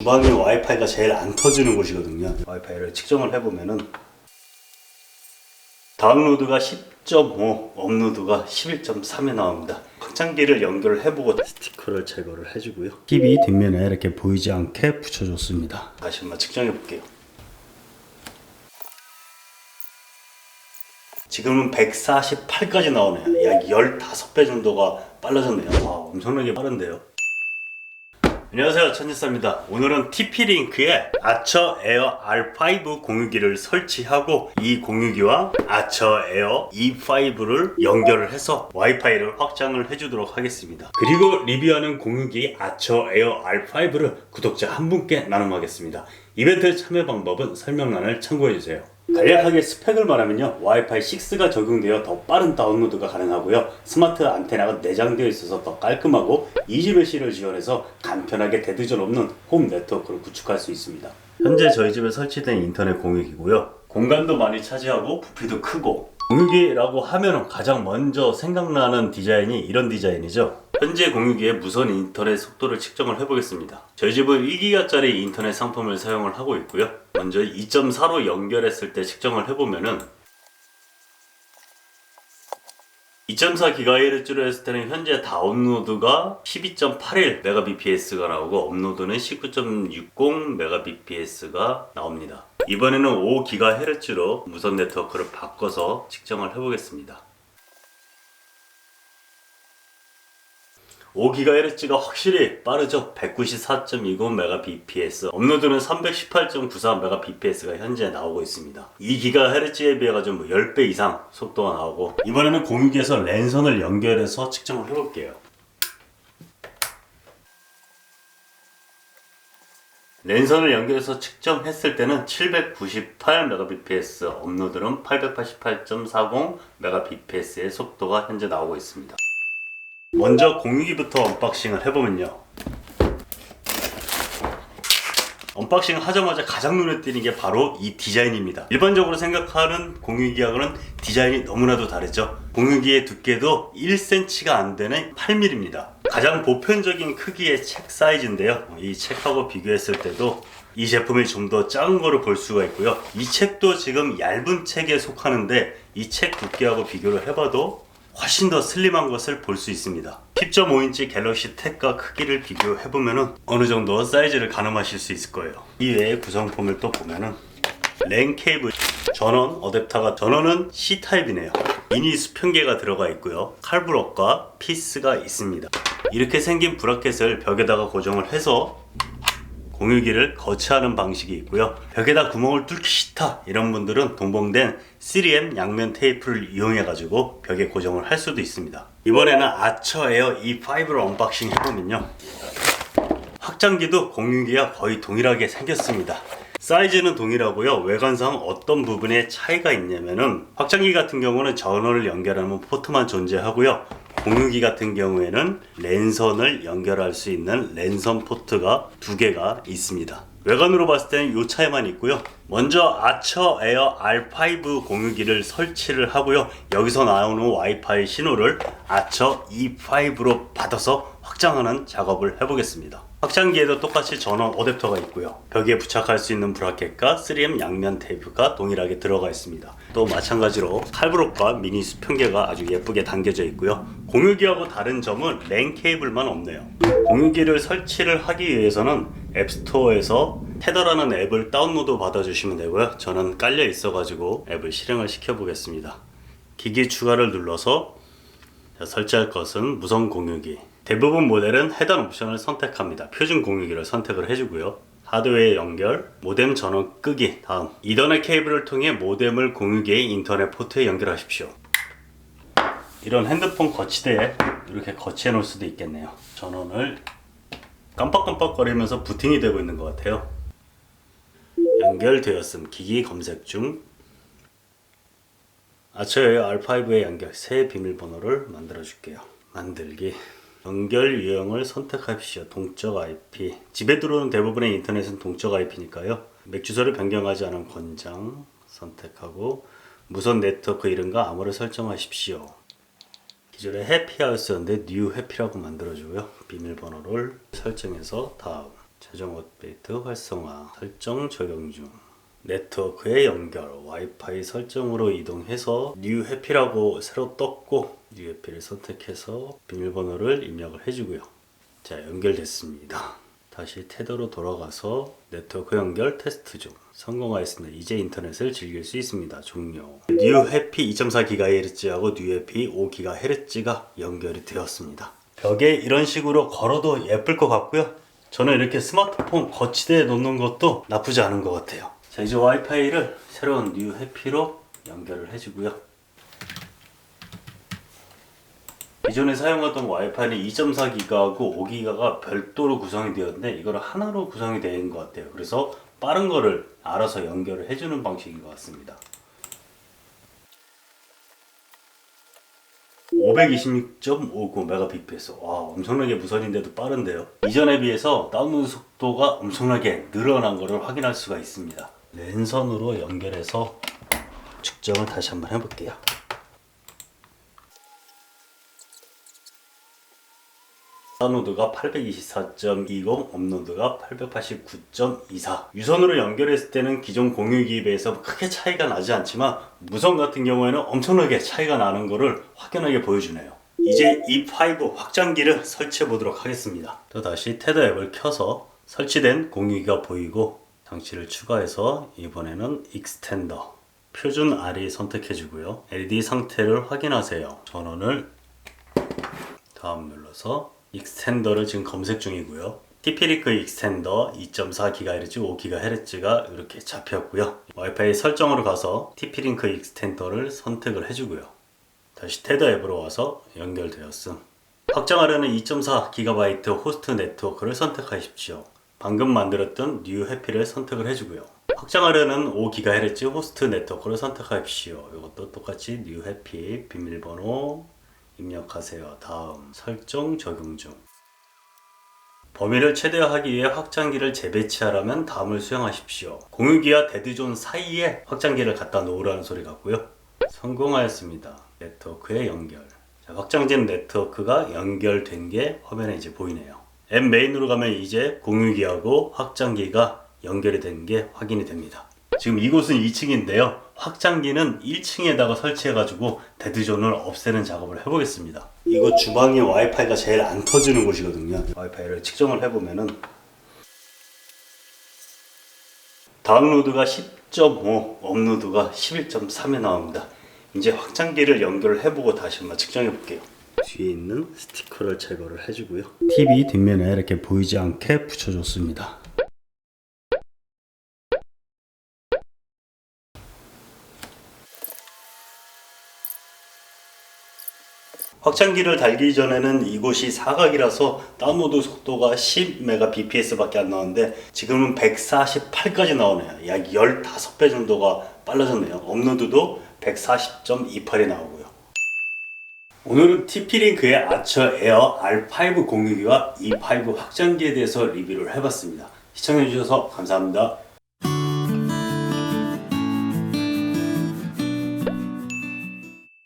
주방이 와이파이가 제일 안 터지는 곳이거든요. 와이파이를 측정을 해보면은 다운로드가 10.5, 업로드가 11.3에 나옵니다. 확장기를 연결을 해보고 스티커를 제거를 해주고요. TV 뒷면에 이렇게 보이지 않게 붙여줬습니다. 다시 한번 측정해 볼게요. 지금은 148까지 나오네요. 약 15배 정도가 빨라졌네요. 와, 엄청나게 빠른데요. 안녕하세요 천지사입니다. 오늘은 TP링크에 아처 에어 R5 공유기를 설치하고 이 공유기와 아처 에어 E5를 연결을 해서 와이파이를 확장을 해주도록 하겠습니다. 그리고 리뷰하는 공유기 아처 에어 R5를 구독자 한 분께 나눔하겠습니다. 이벤트 참여 방법은 설명란을 참고해주세요 간략하게 스펙을 말하면요 와이파이 6가 적용되어 더 빠른 다운로드가 가능하고요. 스마트 안테나가 내장되어 있어서 더 깔끔하고 이지메시를 지원해서 간편하게 대두절 없는 홈 네트워크를 구축할 수 있습니다. 현재 저희 집에 설치된 인터넷 공유기고요. 공간도 많이 차지하고 부피도 크고 공유기라고 하면 가장 먼저 생각나는 디자인이 이런 디자인이죠. 현재 공유기의 무선 인터넷 속도를 측정을 해보겠습니다. 저희 집은 1기가짜리 인터넷 상품을 사용을 하고 있고요. 먼저 2.4로 연결했을 때 측정을 해보면은 2.4GHz로 했을 때는 현재 다운로드가 12.81Mbps가 나오고 업로드는 19.60Mbps가 나옵니다. 이번에는 5GHz로 무선 네트워크를 바꿔서 측정을 해보겠습니다. 5GHz가 확실히 빠르죠. 194.20Mbps. 업로드는 318.94Mbps가 현재 나오고 있습니다. 2GHz에 비해 가지고 뭐 10배 이상 속도가 나오고 이번에는 공유기에서 랜선을 연결해서 측정을 해볼게요. 랜선을 연결해서 측정했을 때는 798Mbps, 업로드는 888.40Mbps의 속도가 현재 나오고 있습니다. 먼저 공유기부터 언박싱을 해보면요. 언박싱 하자마자 가장 눈에 띄는 게 바로 이 디자인입니다. 일반적으로 생각하는 공유기하고는 디자인이 너무나도 다르죠. 공유기의 두께도 1cm가 안 되는 8mm입니다. 가장 보편적인 크기의 책 사이즈인데요. 이 책하고 비교했을 때도 이 제품이 좀 더 작은 거를 볼 수가 있고요. 이 책도 지금 얇은 책에 속하는데 이 책 두께하고 비교를 해봐도 훨씬 더 슬림한 것을 볼 수 있습니다. 10.5인치 갤럭시 탭과 크기를 비교해보면 어느 정도 사이즈를 가늠하실 수 있을 거예요. 이외의 구성품을 또 보면은 랜 케이블, 전원, 어댑터가 전원은 C타입이네요. 미니 수평계가 들어가 있고요. 칼브럭과 피스가 있습니다. 이렇게 생긴 브라켓을 벽에다가 고정을 해서 공유기를 거치하는 방식이 있고요. 벽에다 구멍을 뚫기 싫다 이런 분들은 동봉된 3M 양면 테이프를 이용해 가지고 벽에 고정을 할 수도 있습니다. 이번에는 아처 에어 E5를 언박싱 해보면요. 확장기도 공유기와 거의 동일하게 생겼습니다. 사이즈는 동일하고요. 외관상 어떤 부분에 차이가 있냐면은 확장기 같은 경우는 전원을 연결하는 포트만 존재하고요. 공유기 같은 경우에는 랜선을 연결할 수 있는 랜선 포트가 두 개가 있습니다. 외관으로 봤을 때는 이 차이만 있고요. 먼저 아처 에어 R5 공유기를 설치를 하고요. 여기서 나오는 와이파이 신호를 아처 E5로 받아서 확장하는 작업을 해보겠습니다. 확장기에도 똑같이 전원 어댑터가 있고요. 벽에 부착할 수 있는 브라켓과 3M 양면 테이프가 동일하게 들어가 있습니다. 또 마찬가지로 칼브록과 미니 수평계가 아주 예쁘게 당겨져 있고요. 공유기하고 다른 점은 랜 케이블만 없네요. 공유기를 설치를 하기 위해서는 앱스토어에서 테더라는 앱을 다운로드 받아주시면 되고요. 저는 깔려 있어가지고 앱을 실행을 시켜보겠습니다. 기기 추가를 눌러서 자, 설치할 것은 무선 공유기. 대부분 모델은 해당 옵션을 선택합니다. 표준 공유기를 선택을 해주고요. 하드웨어 연결, 모뎀 전원 끄기. 다음, 이더넷 케이블을 통해 모뎀을 공유기의 인터넷 포트에 연결하십시오. 이런 핸드폰 거치대에 이렇게 거치해 놓을 수도 있겠네요. 전원을 깜빡깜빡거리면서 부팅이 되고 있는 것 같아요. 연결되었음. 기기 검색 중. 아처의 R5에 연결 새 비밀번호를 만들어 줄게요. 만들기. 연결 유형을 선택하십시오. 동적 IP. 집에 들어오는 대부분의 인터넷은 동적 IP니까요. 맥 주소를 변경하지 않은 권장 선택하고 무선 네트워크 이름과 암호를 설정하십시오. 기존에 해피하우스였는데 뉴 해피라고 만들어주고요. 비밀번호를 설정해서 다음. 최종 업데이트 활성화 설정 적용 중 네트워크의 연결 와이파이 설정으로 이동해서 뉴 해피라고 새로 떴고 뉴 해피를 선택해서 비밀번호를 입력을 해주고요. 자 연결됐습니다. 다시 테더로 돌아가서 네트워크 연결 테스트 중. 성공하였습니다 이제 인터넷을 즐길 수 있습니다. 종료. 뉴 해피 2.4GHz하고 뉴 해피 5GHz가 연결이 되었습니다. 벽에 이런 식으로 걸어도 예쁠 것 같고요. 저는 이렇게 스마트폰 거치대에 놓는 것도 나쁘지 않은 것 같아요. 자, 이제 와이파이를 새로운 뉴 해피로 연결을 해주고요. 기존에 사용하던 와이파이는 2.4기가하고 5기가가 별도로 구성이 되었는데 이거를 하나로 구성이 된것 같아요. 그래서 빠른 거를 알아서 연결을 해주는 방식인 것 같습니다. 526.59Mbps. 와, 엄청나게 무선인데도 빠른데요. 이전에 비해서 다운로드 속도가 엄청나게 늘어난 것을 확인할 수가 있습니다. 랜선으로 연결해서 측정을 다시 한번 해볼게요. 다운로드가 824.20, 업로드가 889.24. 유선으로 연결했을 때는 기존 공유기에 비해서 크게 차이가 나지 않지만 무선 같은 경우에는 엄청나게 차이가 나는 것을 확연하게 보여주네요. 이제 E5 확장기를 설치해 보도록 하겠습니다. 또 다시 테더 앱을 켜서 설치된 공유기가 보이고 장치를 추가해서 이번에는 익스텐더 표준 RE 선택해 주고요. LED 상태를 확인하세요. 전원을 다음 눌러서 익스텐더를 지금 검색 중이고요. TP-Link 익스텐더 2.4GHz, 5GHz가 이렇게 잡혔고요. 와이파이 설정으로 가서 TP-Link 익스텐더를 선택을 해주고요. 다시 테더 앱으로 와서 연결되었음. 확장하려는 2.4GB 호스트 네트워크를 선택하십시오. 방금 만들었던 뉴 해피를 선택을 해주고요. 확장하려는 5GHz 호스트 네트워크를 선택하십시오. 이것도 똑같이 뉴 해피 비밀번호 입력하세요. 다음 설정 적용 중. 범위를 최대화하기 위해 확장기를 재배치하려면 다음을 수행하십시오. 공유기와 데드존 사이에 확장기를 갖다 놓으라는 소리 같고요. 성공하였습니다. 네트워크의 연결. 자, 확장된 네트워크가 연결된 게 화면에 이제 보이네요. 앱 메인으로 가면 이제 공유기하고 확장기가 연결이 된 게 확인이 됩니다. 지금 이곳은 2층인데요. 확장기는 1층에다가 설치해가지고 데드존을 없애는 작업을 해보겠습니다. 이곳 주방에 와이파이가 제일 안 터지는 곳이거든요. 와이파이를 측정을 해보면은 다운로드가 10.5, 업로드가 11.3에 나옵니다. 이제 확장기를 연결을 해보고 다시 한번 측정해 볼게요. 뒤에 있는 스티커를 제거를 해주고요. TV 뒷면에 이렇게 보이지 않게 붙여줬습니다. 확장기를 달기 전에는 이곳이 사각이라서 다운로드 속도가 10Mbps밖에 안 나오는데 지금은 148까지 나오네요. 약 15배 정도가 빨라졌네요. 업로드도 140.28이 나오고요. 오늘은 TP-Link의 아처 에어 R5 공유기와 E5 확장기에 대해서 리뷰를 해봤습니다. 시청해주셔서 감사합니다.